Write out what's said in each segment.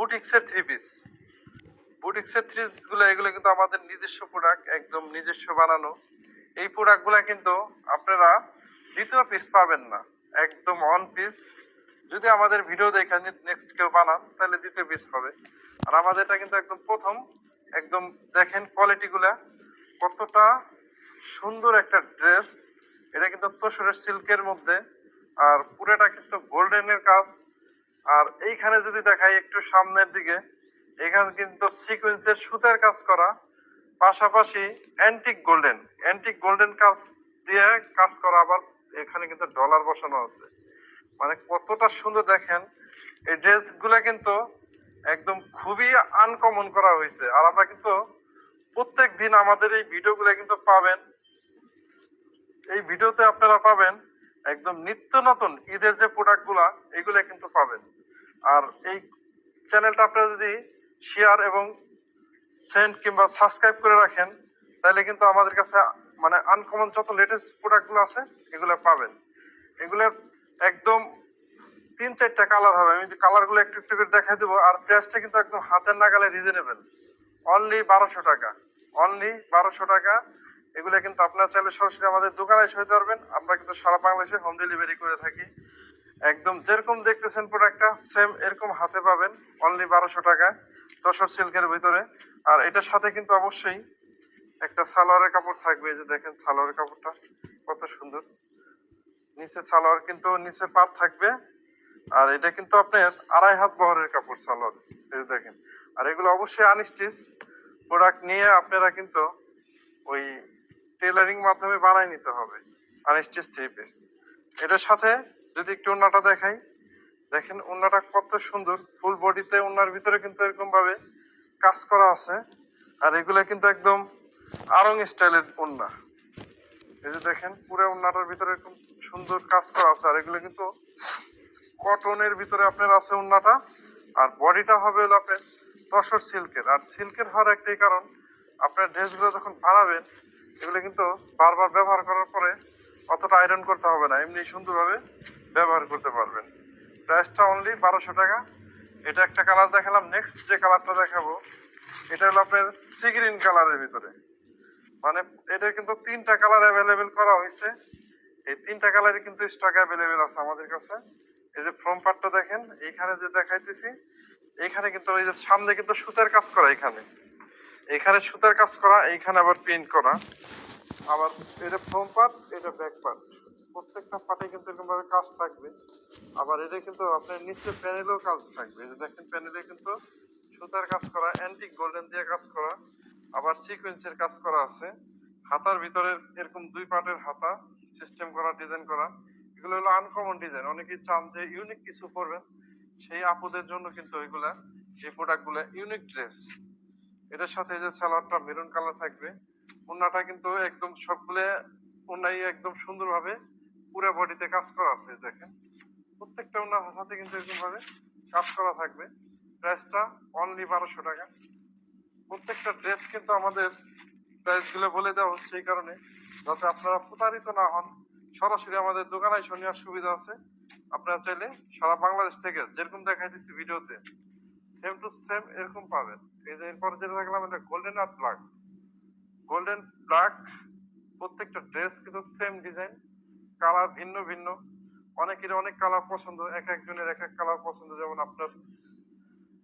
বুটিক্সের three piece বুটিক্সের three পিসগুলো এগুলো কিন্তু আমাদের নিজস্ব প্রোডাক্ট একদম নিজস্ব বানানো। এই প্রোডাক্টগুলো কিন্তু আপনারা দ্বিতীয় পিস পাবেন না। একদম অন পিস যদি আমাদের ভিডিও দেখে নেক্সট কেউ বানান, তাহলে দ্বিতীয় পিস হবে। আর আমাদের এটা কিন্তু একদম প্রথম। একদম দেখেন কোয়ালিটিগুলা কতটা সুন্দর একটা ড্রেস এটা কিন্তু তসরের সিল্কের মধ্যে। আর পুরোটা কিন্তু গোল্ডেনের কাজ। আর এইখানে যদি দেখাই একটু সামনের দিকে, এখানে কিন্তু সিকোয়েন্সের সুতার কাজ করা, পাশাপাশি অ্যান্টিক গোল্ডেন অ্যান্টিক গোল্ডেন কাজ দিয়ে কাজ করা, আবার এখানে কিন্তু ডলার বসানো আছে। মানে কতটা সুন্দর দেখেন, এই ড্রেসগুলো কিন্তু একদম খুবই আনকমন করা হয়েছে। আর আমরা কিন্তু প্রত্যেক দিন আমাদের এই ভিডিওগুলো কিন্তু পাবেন। এই ভিডিওতে আপনারা পাবেন একদম নিত্য নতুন ঈদের যে প্রোডাক্টগুলা এগুলো কিন্তু পাবেন। আর এই চ্যানেলটা আপনারা যদি শেয়ার এবং সেন্ড কিংবা সাবস্ক্রাইব করে রাখেন, তাহলে কিন্তু আমাদের কাছে মানে আনকমন যত লেটেস্ট প্রোডাক্টগুলো আছে, এগুলো পাবেন। এগুলোর একদম তিন চারটা কালার হবে। আমি কালারগুলো একটু একটু করে দেখাই দেবো, আর প্রাইসটা কিন্তু একদম হাতের নাগালে রিজনেবল অনলি বারোশো টাকা। অনলি বারোশো টাকা এগুলো কিন্তু আপনারা চাইলে সরাসরি আমাদের দোকানে এসে হতে পারবেন। আমরা কিন্তু সারা বাংলাদেশে হোম ডেলিভারি করে থাকি। একদম যেরকম দেখতেছেন প্রোডাক্টটা সেম এরকম হাতে পাবেন অনলি বারোশো টাকা তসর সিল্কের ভিতরে। আর এটার সাথে কিন্তু অবশ্যই একটা সালোয়ারের কাপড় থাকবে যে দেখেন সালোয়ারের কাপড়টা, কত সুন্দর। নিচে সালোয়ার কিন্তু নিচে পার থাকবে, আর এটা কিন্তু আপনার আড়াই হাত বহরের কাপড় সালোয়ার, এই দেখেন। আর এগুলো অবশ্যই আনস্টিচ প্রোডাক্ট নিয়ে আপনারা কিন্তু ওই টেলারিং মাধ্যমে বানাই নিতে হবে আনস্টিচ থ্রি পিস এটার সাথে যদি একটু ওন্নাটা দেখাই, দেখেন ওন্নাটা কত সুন্দর। ফুল বডিতে ওন্নার ভিতরে কিন্তু এরকম ভাবে কাজ করা আছে। আর এগুলো কিন্তু একদম আরং স্টাইলের ওন্না এই যে দেখেন, পুরো ওন্নাটার ভিতরে এরকম সুন্দর কাজ করা আছে। আর এগুলো কিন্তু কটনের ভিতরে আপনার আছে ওন্নাটা আর বডিটা হবে হলো আপনার তসর সিল্কের আর সিল্কের হওয়ার একটাই কারণ, আপনার ড্রেসগুলো যখন বানাবেন এগুলো কিন্তু বারবার ব্যবহার করার পরে অতটা আয়রন করতে হবে না, এমনি সুন্দরভাবে ব্যবহার করতে পারবেন। প্রাইসটা অনলি বারোশো টাকা। এটা একটা কালার দেখালাম। নেক্সট যে কালারটা দেখাবো, এটা হলো আপনার সি গ্রিন কালারের ভিতরে। মানে এটা কিন্তু তিনটা কালার অ্যাভেলেবেল করা হয়েছে। এই তিনটা কালারই কিন্তু স্টক অ্যাভেলেবেল আছে আমাদের কাছে। এই যে ফ্রম পার্টটা দেখেন, এইখানে যে দেখাইতেছি, এইখানে কিন্তু ওই যে সামনে কিন্তু সুতার কাজ করা এখানে। এখানে সুতার কাজ করা, এইখানে আবার প্রিন্ট করা। আবার এটা ফ্রম পার্ট এটা ব্যাক পার্ট প্রত্যেকটা পার্টে কিন্তু এরকম ভাবে কাজ থাকবে। আবার এটা কিন্তু আপনার নিচে প্যানেলেও কাজ থাকবে। এটা দেখেন প্যানেলে কিন্তু সুতার কাজ করা অ্যান্টিক গোল্ডেন দিয়ে কাজ করা। আবার সিকোয়েন্সের কাজ করা আছে। হাতার ভিতরে এরকম দুই পার্টের হাতা সিস্টেম করা ডিজাইন করা। এগুলো হলো আনকমন ডিজাইন অনেকেই চান যে ইউনিক কিছু করবেন। সেই আপুদের জন্য কিন্তু এগুলা, এই প্রোডাক্টগুলো ইউনিক ড্রেস এটার সাথে যে সালোয়ারটা মেরুন কালার থাকবে ওন্নাটা কিন্তু একদম সবগুলো ওন্নাই একদম সুন্দরভাবে পুরো বডিতে কাজ করা আছে, দেখেন। প্রত্যেকটা ওনার সাথে কিন্তু এরকম ভাবে কাজ করা থাকবে। প্রাইসটা অনলি বারোশো টাকা। প্রত্যেকটা ড্রেস কিন্তু আমাদের প্রাইসগুলো বলে দেওয়া হচ্ছে এই কারণে, যাতে আপনারা প্রতারিত না হন। সরাসরি আমাদের দোকানে এসে সুবিধা আছে। আপনারা চাইলে সারা বাংলাদেশ থেকে যেরকম দেখাই দিচ্ছি ভিডিওতে সেম টু সেম এরকম পাবেন। এই যে এরপর যেটা দেখলাম, এটা গোল্ডেন আর ব্ল্যাক গোল্ডেন ব্ল্যাক প্রত্যেকটা ড্রেস কিন্তু সেম ডিজাইন কালার ভিন্ন ভিন্ন। অনেকের অনেক কালার পছন্দ, এক একজনের এক এক কালার পছন্দ। যেমন আপনার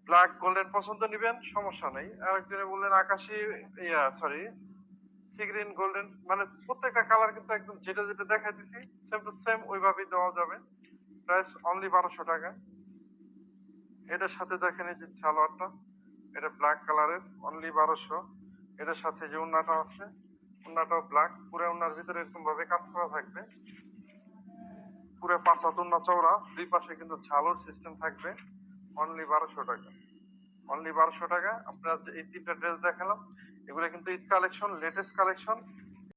ব্ল্যাক গোল্ডেন পছন্দ নিবেন, সমস্যা নেই। আর একজনে বললেন আকাশি, ইয়া সরি সিগ্রিন গোল্ডেন মানে প্রত্যেকটা কালার কিন্তু একদম যেটা যেটা দেখাইতেছি সেম টু সেম ওইভাবেই দেওয়া যাবে। প্রাইস অনলি বারোশো টাকা। এটার সাথে দেখেন এই যে সালোয়ারটা, এটা ব্ল্যাক কালারের অনলি বারোশো। এটার সাথে যে উন্নাটা আছে, উন্নাটাও ব্ল্যাক পুরো উন্নার ভিতরে এরকম ভাবে কাজ করা থাকবে। পুরো পাঁচ হাত উন্না চওড়া, দুই পাশে কিন্তু ঝালোর সিস্টেম থাকবে অনলি বারোশো টাকা। অনলি বারোশো টাকা, আপনার এই তিনটা ড্রেস দেখালাম, এগুলো কিন্তু ঈদ কালেকশন লেটেস্ট কালেকশন